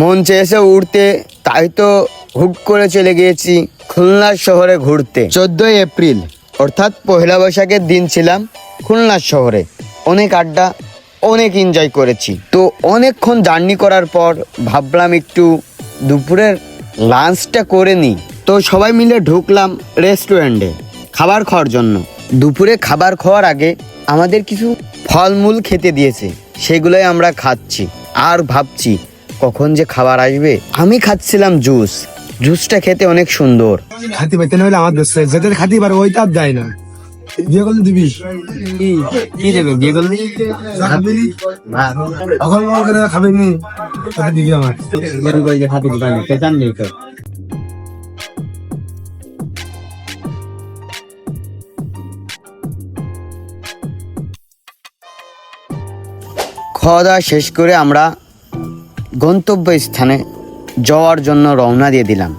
মন চেয়েছে উঠতে তাই তো হুট করে চলে গিয়েছি খুলনা শহরে ঘুরতে। চোদ্দই এপ্রিল, অর্থাৎ পহেলা বৈশাখের দিন ছিলাম খুলনা শহরে। অনেক আড্ডা, অনেক এনজয় করেছি। তো অনেকক্ষণ জার্নি করার পর ভাবলাম একটু দুপুরের লাঞ্চটা করে নিই। তো সবাই মিলে ঢুকলাম রেস্টুরেন্টে খাবার খাওয়ার জন্য। দুপুরে খাবার খাওয়ার আগে আমাদের কিছু ফলমূল খেতে দিয়েছে, সেগুলোই আমরা খাচ্ছি আর ভাবছি কখন যে খাবার আসবে? আমি খাচ্ছিলাম জুস। জুসটা খেতে অনেক সুন্দর। খাতি পাইতে না হলে আমার দোষ যেটা খাতি পারে ওইটা আর দেয় না। বিয়ে করলে দিবি? কি? দেবে বিয়ে করলে? এখন করে খাবে নি? তাকে দিবি আমার? খাওয়া দাওয়া শেষ করে আমরা গন্তব্য স্থানে যাওয়ার জন্য রওনা দিয়ে দিলাম।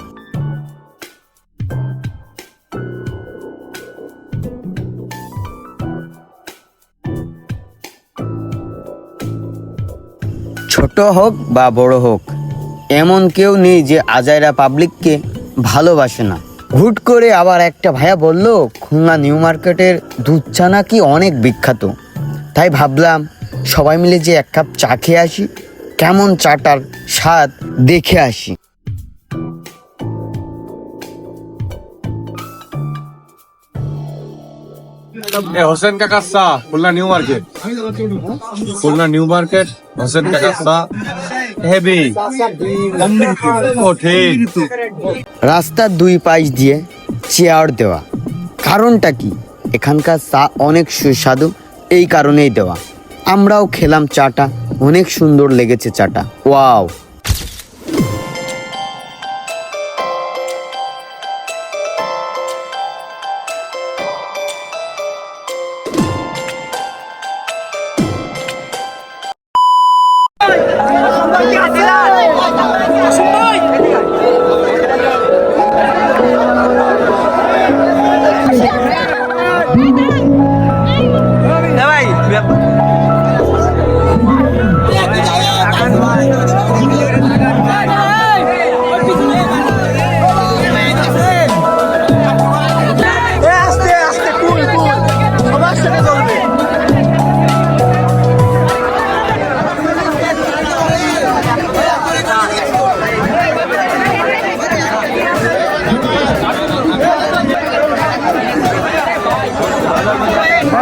ছোট হোক বা বড় হোক, এমন কেউ নেই যে আজাইরা পাবলিককে ভালোবাসে না। হুট করে আবার একটা ভাইয়া বলল, খুলনা নিউ মার্কেটের দুধ চা নাকি অনেক বিখ্যাত। তাই ভাবলাম, সবাই মিলে যে এক কাপ চা খেয়ে আসি। কেমন চাটার স্বাদ দেখে আসি। হোসেন চা Khulna new market. Khulna new market Hossain চা। হেভি। রাস্তার দুই পাশ দিয়ে চেয়ার দেওয়া। কারণটা কি? এখানকার চা অনেক সুস্বাদু এই কারণেই দেওয়া। আমরাও খেলাম চাটা অনেক সুন্দর লেগেছে চাটা। ওয়াও।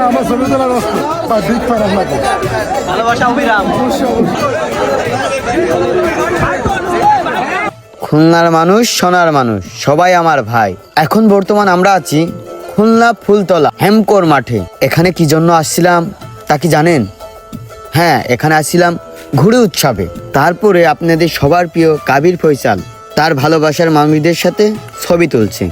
আমার ছবি তোলার বিগ ফ্যান আপনাকে খুলনার মানুষ সোনার মানুষ সবাই আমার ভাই। এখন বর্তমান আমরা আছি খুলনা ফুলতলা হেমকোর মাঠে। এখানে কি জন্য আসছিলাম তা কি জানেন? হ্যাঁ এখানে আসছিলাম ঘুরে উৎসবে। তারপরে আপনাদের সবার প্রিয় কাবির ফৈসাল তার ভালোবাসার মানুষদের সাথে ছবি তুলছে।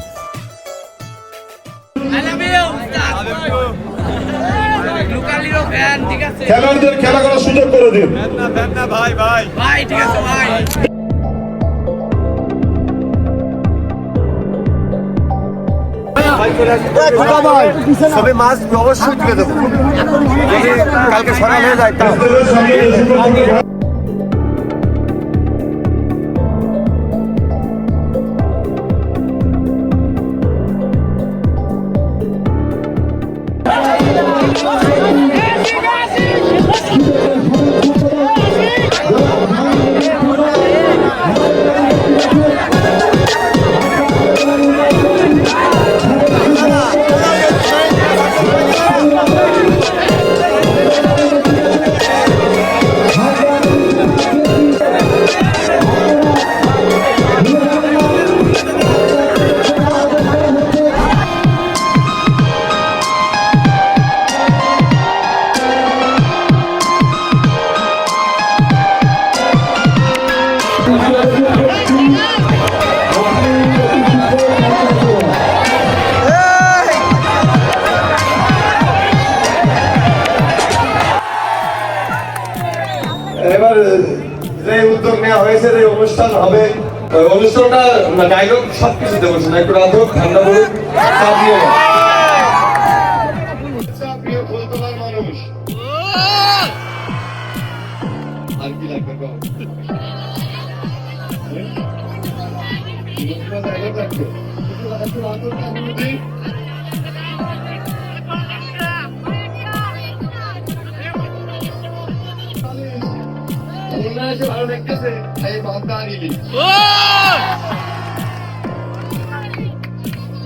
সবে মাছ অবশ্যই তুলে দেবো। কালকে সকাল হয়ে যায় অনুষ্ঠান হবে ওই অনুষ্ঠানটা ডায়লগ সব দেবো শুনে একটু রাত ঠান্ডা পড়ুক ভালো দেখতেছে এই বান্দা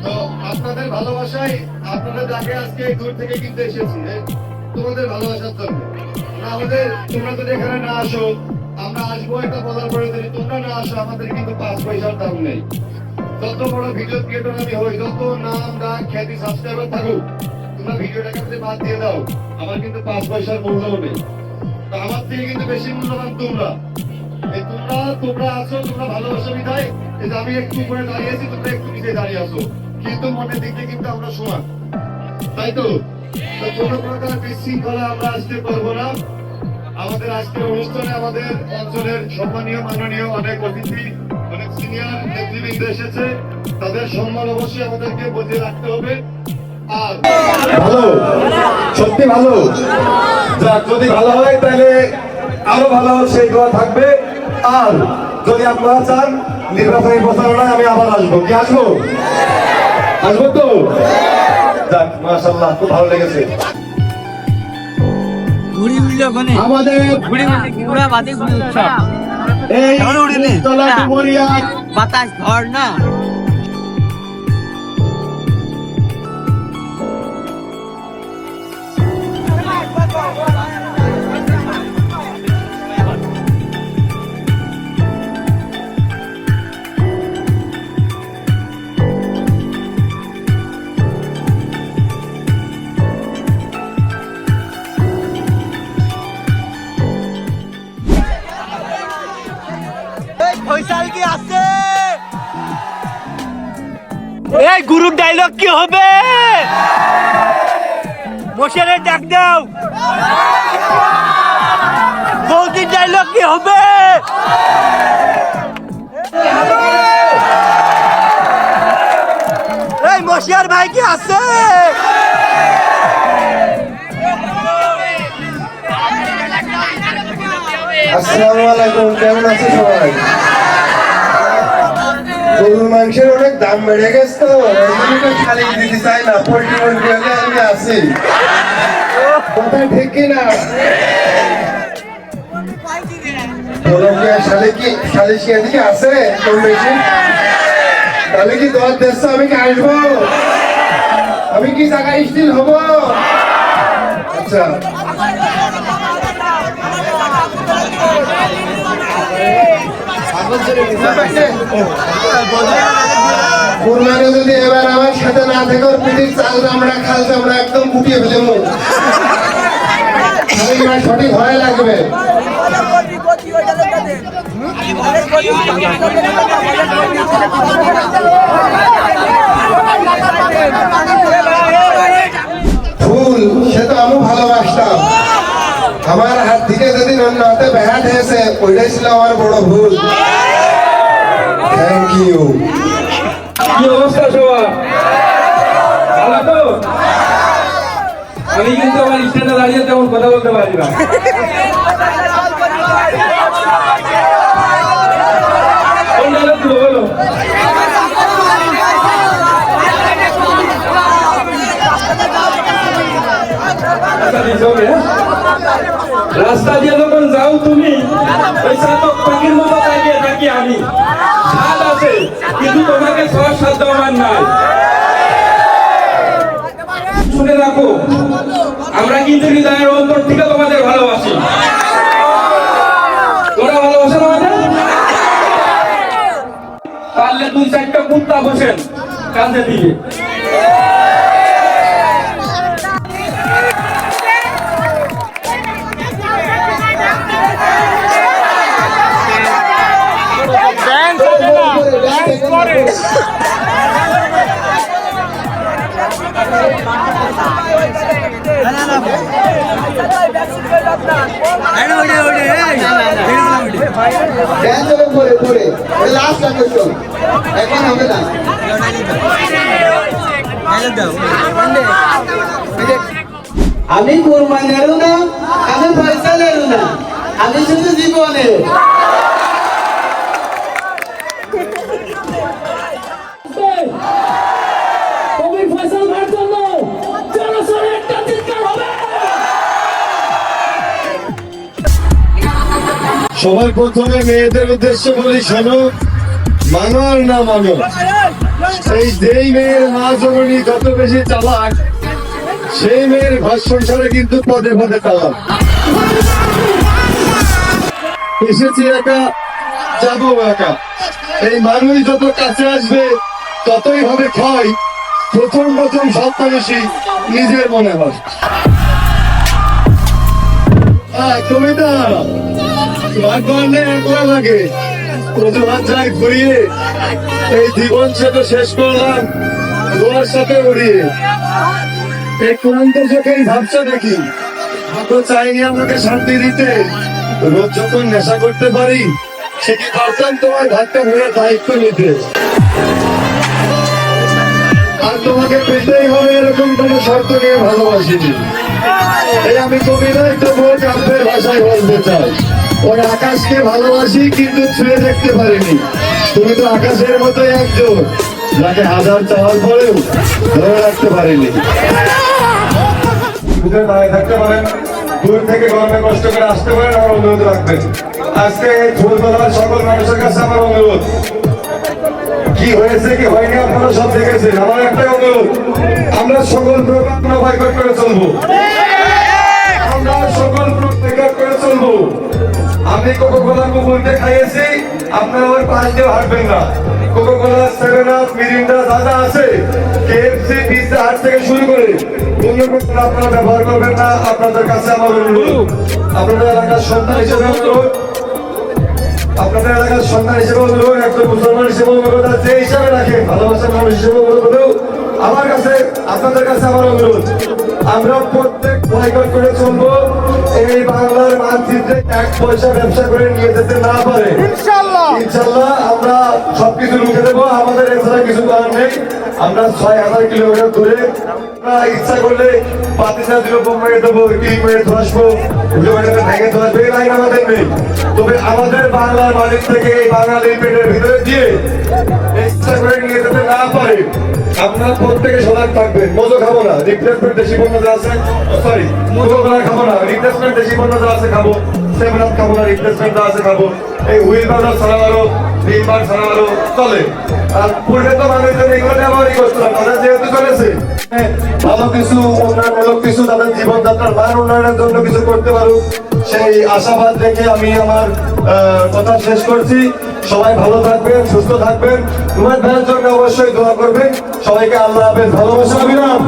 তো আপনাদের ভালোবাসায় আপনাদের যাকে আজকে দূর থেকে কিনতে এসেছি তোমাদের ভালোবাসার জন্য। না আমাদের তোমরা যদি এখানে না আসো আমরা আসব একটা বলার পরে যদি তোমরা না আসো আমাদের কিন্তু পাঁচ পয়সার দাম নেই। যত বড় ভিডিও ক্রিয়েটর আমি হই যত নাম ডাক খ্যাতি সাবস্ক্রাইবার থাকুক তোমরা ভিডিওটাকে যদি বাদ দিয়ে দাও। আমার কিন্তু পাঁচ পয়সার মূল্য নেই। তো আমার থেকে কিন্তু বেশি মূল্যবান তোমরা। তোমরা তোমরা তোমরা এই যে আমি একটু উপরে তোমরা একটু নিচে দাঁড়িয়ে কিন্তু কিন্তু আমরা সমান। তাই তো? কোনো প্রকার বিশৃঙ্খলা আমরা আসতে পারব না। আমাদের আজকের অনুষ্ঠানে আমাদের অঞ্চলের সম্মানীয়, মাননীয় অনেক অতিথি, অনেক সিনিয়র নেতৃবৃন্দ এসেছে। তাদের সম্মান অবশ্যই আমাদেরকে বজিয়ে রাখতে হবে। আর ভালো? সত্যি ভালো? যাক, যদি ভালো হয়, তাহলে আরও ভালো সেই দোয়া থাকবে। আর যদি আপনারা চান নির্বাচনী প্রচারণায় আমি আবার আসব। কি আসব? আসব তো? যাক মাশাল্লাহ খুব ভালো লেগেছে। এই আমাদের ঘুড়ি পুরা বাদে ঘুড়ি ঝড় না এই গুরুর ডায়লগ কি হবে? ডাক দাও। বৌদির ডায়লগ কি হবে? এই মশিয়ার ভাই কি আছে? আসসালামু আলাইকুম কেমন আছে সবাই? গরুর মাংসের অনেক দাম বেড়ে গেছে তো। খালি দিতে চাই না পোল্ট্রি মোল্ট্রি হলে আমি আছি। কথা ঠিক কি না বলো কি আর শালি কি শালি কি এদিকে আছে তাহলে কি দশ দেড়শো আমি কি আসব? আমি কি জায়গা স্টিল হব? আচ্ছা। কুরবানি যদি এবার আমার সাথে না থেকে ওর চাল আমরা খাল আমরা একদম গুটিয়ে ফেলে মুখ সঠিক ভয় লাগবে ফুল সে তো আমি ভালোবাসতাম আমার হাত থেকে যদি অন্য হাতে ব্যাট হয়েছে ওইটাই ছিল আমার বড় ভুল। থ্যাংক ইউ কি অবস্থা সবার? ভালো তো? আমি কিন্তু আমার স্ট্যান্ডে দাঁড়িয়ে তেমন কথা বলতে পারি না। কোন রাস্তা দিয়ে যখন যাও তুমি, ওই চাতক পাখির মতো তাকিয়ে থাকি আমি। স্বাদ আছে, কিন্তু তোমাকে ছোঁয়ার সাধ্য আমার নাই। শুনে রাখো, আমরা কিন্তু হৃদয়ের অন্তর থেকে তোমাদের ভালোবাসি। তোরা ভালোবাসো না আমাদের পারলে দুই চারটা কুত্তা বসেন কাঁধে দিকে ড্যান্স হবে পরে পরে লাস্ট আকর্ষণ এখন হবে না আমি কোরবানেরও না, আমি পয়সা না। আমি শুধু জীবনে সবার প্রথমে মেয়েদের উদ্দেশ্যে বলি, শোনো মানো আর না মানো সেই যেই মেয়ের মা জননী যত বেশি চালাক, সেই মেয়ের ঘর সংসারে কিন্তু পদে পদে চালাক। এসেছি একা, যাব একা। এই মানুষ যত কাছে আসবে, ততই হবে ক্ষয়। প্রথম প্রথম সব মানুষই নিজের মনে হয়। কবিতা একলা লাগে। যাই ঘুরিয়ে এই জীবন সে তো শেষ করলাম তোমার সাথে উড়িয়ে। এই ক্লান্ত চোখেই ভাবছে দেখি তো চাইনি আমাকে শান্তি দিতে। রোজ যখন নেশা করতে পারি, সে কি পারতাম তোমার ঘাটটা ভরে দায়িত্ব নিতে? আর তোমাকে পেতেই হবে এরকম কোনো শর্ত নিয়ে ভালোবাসিনি। এই আমি কবিতায় তবুও কাব্যের ভাষায় বলতে চাই। ওই আকাশকে ভালোবাসি, কিন্তু ছুঁয়ে দেখতে পারিনি। তুমি তো আকাশের মতোই একজন, যাকে হাজার চাওয়ার পরেও ধরে রাখতে পারিনি। দাঁড়িয়ে থাকতে পারেন। দূর থেকে গরমে কষ্ট করে আসতে পারেন, আমার অনুরোধ রাখবেন। আজকে এই ফুলতলার সকল মানুষের কাছে আমার অনুরোধ। কি হয়েছে, কি হয়নি, আপনারা সব দেখেছেন। আমার একটাই অনুরোধ, আমরা সকল প্রকার বয়কট করে চলবো। আমরা সকল বয়কট করে চলবো। আমি কোকো কোলা কুকুরকে খাইয়েছি আপনারা ওর পাশ দিয়ে হাঁটবেন না। Coca Cola seven up Mirinda যা আছে কেএফসি পিৎজা হাট থেকে শুরু করে অন্য কোনো আপনারা ব্যবহার করবেন না আপনাদের কাছে আমার অনুরোধ। আপনাদের এলাকার সন্তান হিসেবে অনুরোধ। আপনাদের এলাকার সন্তান হিসেবে অনুরোধ একজন মুসলমান হিসেবে অনুরোধ আর যে হিসাবে রাখেন ভালোবাসার মানুষ হিসেবে অনুরোধ আমার কাছে আপনাদের কাছে আমার অনুরোধ। আমরা প্রত্যেক বয়কট করে চলবো। এই বাংলার মানচিত্রে এক পয়সা ব্যবসা করে নিয়ে যেতে না পারে। ইনশাল্লাহ। আমরা সবকিছু রুখে দেবো আমাদের এছাড়া কিছু করার নেই। আমরা ছয় হাজার কিলোমিটার দূরে। ইচ্ছা করলে পাতিসা দিল মেরে দেবো টিম মেরে ধসবো ভেঙে ধসবো, এই লাইন আমাদের নেই। তবে আমাদের বাংলার মালিক থেকে এই বাঙালির পেটের ভিতরে দিয়ে ইচ্ছা করে নিয়ে যেতে না পারে আপনারা প্রত্যেকে সজাগ থাকবেন মজো খাব না রিপ্লেসমেন্ট দেশি পণ্য যা আছে সরি মজো খাবার খাব না রিপ্লেসমেন্ট দেশি পণ্য যা আছে খাব সেভেন খাব না রিপ্লেসমেন্ট যা আছে খাব। এই হুইল বাজার ছাড়া আরও রিপার ছাড়া আরও, চলে। করতো পারুক, সেই আশাবাদ রেখে আমি আমার কথা শেষ করছি। সবাই ভালো থাকবেন, সুস্থ থাকবেন। তোমার জন্য অবশ্যই দোয়া করবেন। সবাইকে আল্লাহ হাফেজ, ভালোবাসা অভিরাম